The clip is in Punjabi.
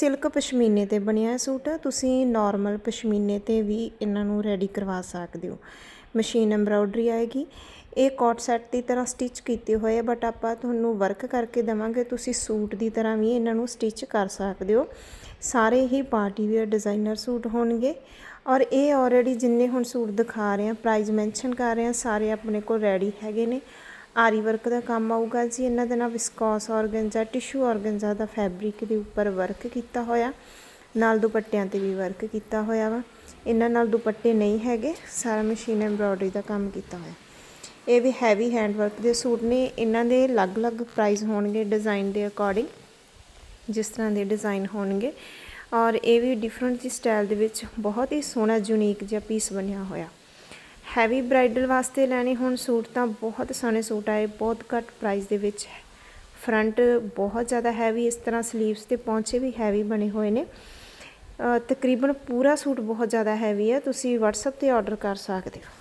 ਸਿਲਕ ਪਸ਼ਮੀਨੇ ਤੇ ਬਣਿਆ ਸੂਟ, ਤੁਸੀਂ ਨਾਰਮਲ ਪਸ਼ਮੀਨੇ ਤੇ ਵੀ ਇਹਨਾਂ ਨੂੰ ਰੈਡੀ ਕਰਵਾ ਸਕਦੇ ਹੋ। ਮਸ਼ੀਨ ਐਮਬ੍ਰਾਇਡਰੀ ਆਏਗੀ। ਇਹ ਕੋਟ ਸੈੱਟ ਦੀ ਤਰ੍ਹਾਂ ਸਟਿਚ ਕੀਤੇ ਹੋਏ ਆ ਬਟ ਆਪਾਂ ਤੁਹਾਨੂੰ ਵਰਕ ਕਰਕੇ ਦੇਵਾਂਗੇ, ਤੁਸੀਂ ਸੂਟ ਦੀ ਤਰ੍ਹਾਂ ਵੀ ਇਹਨਾਂ ਨੂੰ ਸਟਿਚ ਕਰ ਸਕਦੇ ਹੋ। ਸਾਰੇ ਹੀ ਪਾਰਟੀ ਵੇਅਰ ਡਿਜ਼ਾਈਨਰ ਸੂਟ ਹੋਣਗੇ। ਔਰ ਇਹ ਆਲਰੇਡੀ ਜਿੰਨੇ ਹੁਣ ਸੂਟ ਦਿਖਾ ਰਹੇ ਆ ਪ੍ਰਾਈਸ ਮੈਂਸ਼ਨ ਕਰ ਰਹੇ ਆ, ਸਾਰੇ ਆਪਣੇ ਕੋਲ ਰੈਡੀ ਹੈਗੇ ਨੇ। ਆਰੀ ਵਰਕ ਦਾ ਕੰਮ ਆਊਗਾ ਜੀ। ਇਹਨਾਂ ਦੇ ਨਾਲ ਵਿਸਕੋਸ ਔਰਗਨਜ਼ਾ ਟਿਸ਼ੂ ਔਰਗਨਜ਼ਾ ਦਾ ਫੈਬਰਿਕ ਦੇ ਉੱਪਰ ਵਰਕ ਕੀਤਾ ਹੋਇਆ। ਨਾਲ ਦੁਪੱਟਿਆਂ ਤੇ ਵੀ ਵਰਕ ਕੀਤਾ ਹੋਇਆ ਵਾ। ਇਹਨਾਂ ਨਾਲ ਦੁਪੱਟੇ ਨਹੀਂ ਹੈਗੇ, ਸਾਰਾ ਮਸ਼ੀਨ ਐਮਬ੍ਰੋਇਡਰੀ ਦਾ ਕੰਮ ਕੀਤਾ ਹੋਇਆ। ਇਹ ਵੀ ਹੈਵੀ ਹੈਂਡ ਵਰਕ ਦੇ ਸੂਟ ਨੇ। ਇਹਨਾਂ ਦੇ ਅਲੱਗ-ਅਲੱਗ ਪ੍ਰਾਈਸ ਹੋਣਗੇ ਡਿਜ਼ਾਈਨ ਦੇ ਅਕੋਰਡਿੰਗ ਜਿਸ ਤਰ੍ਹਾਂ ਦੇ ਡਿਜ਼ਾਈਨ ਹੋਣਗੇ। ਔਰ ਇਹ ਵੀ ਡਿਫਰੈਂਟ ਜੀ ਸਟਾਈਲ ਦੇ ਵਿੱਚ ਬਹੁਤ ਹੀ ਸੋਹਣਾ ਯੂਨੀਕ ਜਿਹਾ ਪੀਸ ਬਣਿਆ ਹੋਇਆ। ਹੈਵੀ ਬ੍ਰਾਈਡਲ ਵਾਸਤੇ ਲੈਣੇ ਹੁਣ ਸੂਟ ਤਾਂ ਬਹੁਤ ਸੋਹਣੇ ਸੂਟ ਆਏ, ਬਹੁਤ ਘੱਟ ਪ੍ਰਾਈਸ ਦੇ ਵਿੱਚ ਫਰੰਟ ਬਹੁਤ ਜ਼ਿਆਦਾ ਹੈਵੀ ਇਸ ਤਰ੍ਹਾਂ ਸਲੀਵਸ ਤੇ ਪੌਂਚੇ ਵੀ ਹੈਵੀ ਬਣੇ ਹੋਏ ਨੇ। ਤਕਰੀਬਨ ਪੂਰਾ ਸੂਟ ਬਹੁਤ ਜ਼ਿਆਦਾ ਹੈਵੀ ਹੈ, ਤੁਸੀਂ WhatsApp ਤੇ ਆਰਡਰ ਕਰ ਸਕਦੇ ਹੋ।